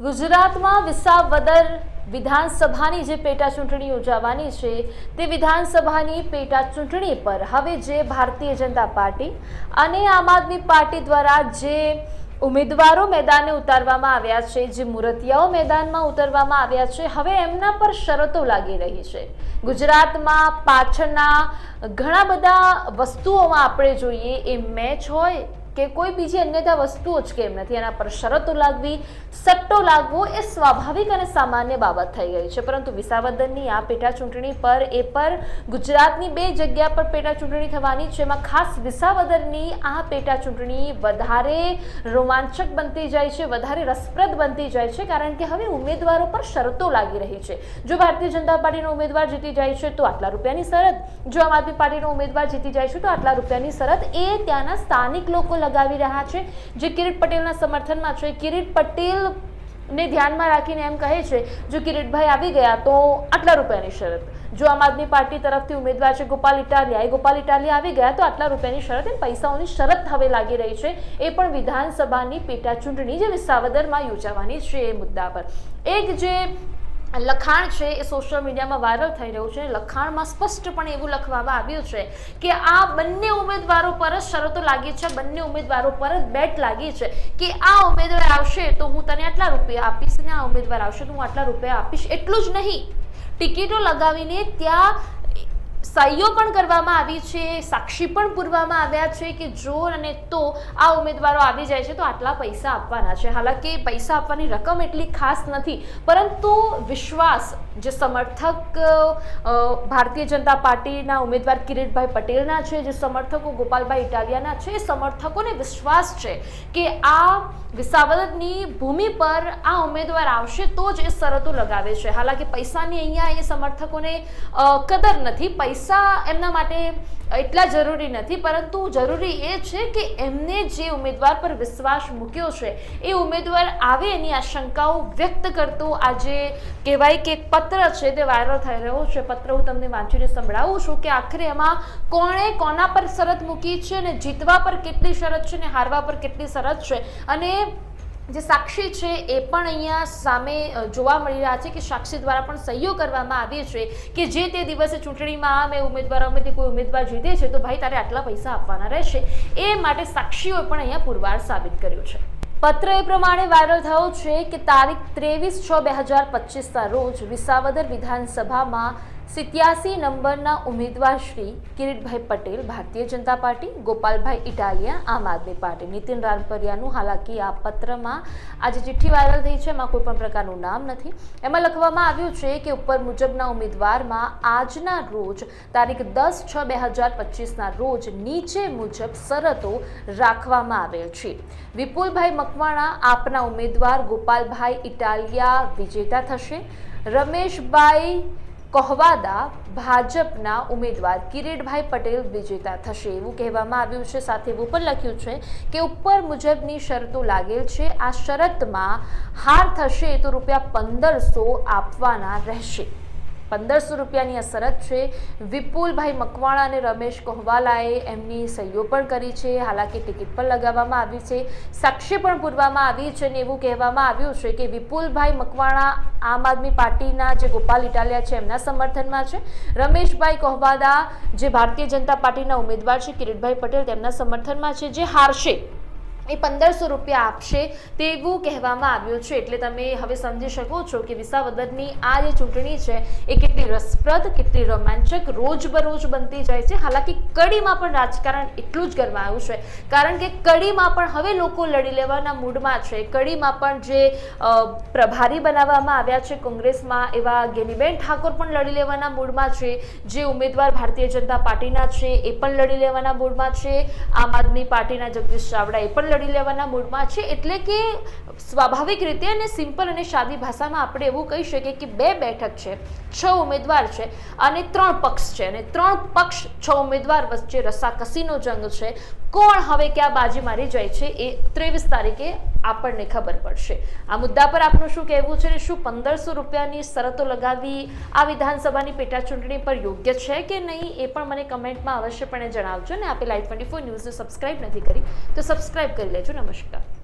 ગુજરાતમાં વિસાવદર વિધાનસભાની જે પેટા ચૂંટણી યોજાવાની છે, તે વિધાનસભાની પેટા ચૂંટણી પર હવે જે ભારતીય જનતા પાર્ટી અને આમ આદમી પાર્ટી દ્વારા જે ઉમેદવારો મેદાને ઉતારવામાં આવ્યા છે, જે મૂર્તિયાઓ મેદાનમાં ઉતારવામાં આવ્યા છે, હવે એમના પર શરતો લાગી રહી છે. ગુજરાતમાં પાછળના ઘણા બધા વસ્તુઓમાં આપણે જોઈએ, એ મેચ હોય કે કોઈ બીજી અન્યતા વસ્તુઓ જ કેમ નથી. એના પર શરતો લાગવી, સટ્ટો લાગવો એ સ્વાભાવિક અને સામાન્ય બાબત થઈ ગઈ છે. પરંતુ વિસાવદરની આ પેટા ચૂંટણી પર, એ પર ગુજરાતની બે જગ્યા પર પેટા ચૂંટણી થવાની છે. એમાં ખાસ વિસાવદરની આ પેટા ચૂંટણી વધારે રોમાંચક બનતી જાય છે, વધારે રસપ્રદ બનતી જાય છે, કારણ કે હવે ઉમેદવારો પર શરતો લાગી રહી છે. જો ભારતીય જનતા પાર્ટીનો ઉમેદવાર જીતી જાય છે, તો આટલા રૂપિયાની શરત જો આમ આદમી પાર્ટીનો ઉમેદવાર જીતી જાય છે, તો આટલા રૂપિયાની શરત એ ત્યાંના સ્થાનિક લોકો લગાવી રહ્યા છે, જે કિરીટ પટેલના સમર્થનમાં છે. કિરીટ પટેલ ને ધ્યાનમાં રાખીને એમ કહે છે, જો કિરીટભાઈ આવી ગયા તો આટલા રૂપિયાની શરત. જો આમ આદમી પાર્ટી તરફથી ઉમેદવાર છે, ગોપાલ ઇટાલિયા, એ ગોપાલ ઇટાલિયા આવી ગયા તો આટલા રૂપિયાની શરત એ પૈસાઓની શરત હવે લાગી રહી છે. એ પણ વિધાનસભાની પેટા ચૂંટણી જે વિસાવદરમાં યોજાવાની છે એ મુદ્દા પર. એક જે લખાણ છે એ સોશિયલ મીડિયામાં વાયરલ થઈ રહ્યું છે. લખાણમાં સ્પષ્ટપણે એવું લખવામાં આવ્યું છે કે આ બંને ઉમેદવારો પર જ શરતો લાગી છે, બંને ઉમેદવારો પર જ બેટ લાગી છે કે આ ઉમેદવાર આવશે તો હું તને આટલા રૂપિયા આપીશ ને આ ઉમેદવાર આવશે તો હું આટલા રૂપિયા આપીશ. એટલું જ નહીં. ટિકિટો લગાવીને ત્યાં સહીઓ પણ કરવામાં આવી છે, સાક્ષી પણ પૂરવામાં આવ્યા છે કે જો અને તો આ ઉમેદવારો આવી જાય છે તો આટલા પૈસા આપવાના છે. હાલાકી પૈસા આપવાની રકમ એટલી ખાસ નથી, પરંતુ વિશ્વાસ જે સમર્થક ભારતીય જનતા પાર્ટીના ઉમેદવાર કિરીટભાઈ પટેલના છે, જે સમર્થકો ગોપાલભાઈ ઇટાલિયાના છે, એ સમર્થકોને વિશ્વાસ છે કે આ વિસાવદરની ભૂમિ પર આ ઉમેદવાર આવશે તો જ એ શરતો લગાવે છે. હાલાકી પૈસાની અહીંયા એ સમર્થકોને કદર નથી. પૈસા એમના માટે એટલા જરૂરી નથી, પરંતુ જરૂરી એ છે કે એમને જે ઉમેદવાર પર વિશ્વાસ મૂક્યો છે, એ ઉમેદવાર આવે એની આશંકાઓ વ્યક્ત કરતો આજે કહેવાય કે પત્ર છે તે વાયરલ થઈ રહ્યો છે. પત્ર હું તમને વાંચીને સંભળાવું છું કે આખરે એમાં કોણે કોના પર શરત મૂકી છે અને જીતવા પર કેટલી શરત છે અને હારવા પર કેટલી શરત છે અને જે સાક્ષી છે એ પણ અહીંયા સામે જોવા મળી રહ્યા છે કે સાક્ષી દ્વારા પણ સહીઓ કરવામાં આવી છે કે જે તે દિવસે ચૂંટણીમાં અમે ઉમેદવાર, અમે ઉમેદવારોમાંથી કોઈ ઉમેદવાર જીતે છે તો ભાઈ તારે આટલા પૈસા આપવાના રહેશે. એ માટે સાક્ષીઓએ પણ અહીંયા પુરવાર સાબિત કર્યું છે. પત્ર એ પ્રમાણે વાયરલ થયો છે કે તારીખ ત્રેવીસ છ બે હજાર પચીસના રોજ વિસાવદર વિધાનસભામાં સિત્યાસી નંબરના ઉમેદવાર શ્રી કિરીટભાઈ પટેલ, ભારતીય જનતા પાર્ટી, ગોપાલભાઈ ઇટાલિયા, આમ આદમી પાર્ટી. નીતિન રાનપરિયાનું હાલાકી આ પત્રમાં આજે ચિઠ્ઠી વાયરલ થઈ છે. એમાં કોઈ પણ પ્રકારનું નામ નથી. એમાં લખવામાં આવ્યું છે કે ઉપર મુજબના ઉમેદવારમાં આજના રોજ તારીખ દસ છ બે હજાર પચીસના રોજ નીચે મુજબ શરતો રાખવામાં આવેલ છે. વિપુલભાઈ મકવાણા આપના ઉમેદવાર, ગોપાલભાઈ ઇટાલિયા વિજેતા થશે. રમેશભાઈ કહવાદા ભાજપના ઉમેદવાર કિરીટભાઈ પટેલ વિજેતા થશે એવું કહેવામાં આવ્યું છે. સાથે એવું પણ લખ્યું છે કે ઉપર મુજબની શરતો લાગેલ છે. આ શરતમાં હાર થશે તો રૂપિયા પંદરસો આપવાના રહેશે. પંદરસો રૂપિયાની આ શરત છે. વિપુલભાઈ મકવાણા અને રમેશ કોહવાલાએ એમની સહીઓ પણ કરી છે. હાલાકી ટિકિટ પણ લગાવવામાં આવી છે. સાક્ષી પણ પૂરવામાં આવી છે અને એવું કહેવામાં આવ્યું છે કે વિપુલભાઈ મકવાણા આમ આદમી પાર્ટીના જે ગોપાલ ઇટાલિયા છે એમના સમર્થનમાં છે. રમેશભાઈ કોહવાદા જે ભારતીય જનતા પાર્ટીના ઉમેદવાર છે, કિરીટભાઈ પટેલ તેમના સમર્થનમાં છે. જે હારશે એ પંદરસો રૂપિયા આપશે તેવું કહેવામાં આવ્યું છે. એટલે તમે હવે સમજી શકો છો કે વિસાવદરની આ જે ચૂંટણી છે, એ કેટલી રસપ્રદ, કેટલી રોમાંચક, રોજબરોજ બનતી જાય છે. હાલાકી કડીમાં પણ રાજકારણ એટલું જ ગરમાયું છે. કારણ કે કડીમાં પણ હવે લોકો લડી લેવાના મૂડમાં છે. કડીમાં પણ જે પ્રભારી બનાવવામાં આવ્યા છે કોંગ્રેસમાં, એવા ગેનીબેન ઠાકોર પણ લડી લેવાના મૂડમાં છે. જે ઉમેદવાર ભારતીય જનતા પાર્ટીના છે, એ પણ લડી લેવાના મૂડમાં છે. આમ આદમી પાર્ટીના જગદીશ ચાવડા એ પણ લડી લેવાના મૂડમાં છે એટલે કે સ્વાભાવિક રીતે અને સિમ્પલ અને સાદી ભાષામાં આપણે એવું કહી શકીએ કે બે બેઠક છે, છ ઉમેદવાર છે અને ત્રણ પક્ષ છે. અને ત્રણ પક્ષ, છ ઉમેદવાર વચ્ચે રસાકસીનો જંગ છે. કોણ હવે ક્યાં બાજી મારી જાય છે એ ત્રેવીસ તારીખે આપણને ખબર પડશે. આ મુદ્દા પર આપનું શું કહેવું છે અને શું પંદરસો રૂપિયાની શરતો લગાવી આ વિધાનસભાની પેટા ચૂંટણી પર યોગ્ય છે કે નહીં એ પણ મને કમેન્ટમાં અવશ્યપણે જણાવજો ને આપે લાઈવ ટ્વેન્ટી ફોર ન્યૂઝને સબસ્ક્રાઇબ નથી કરી તો સબસ્ક્રાઇબ કરી લેજો. નમસ્કાર.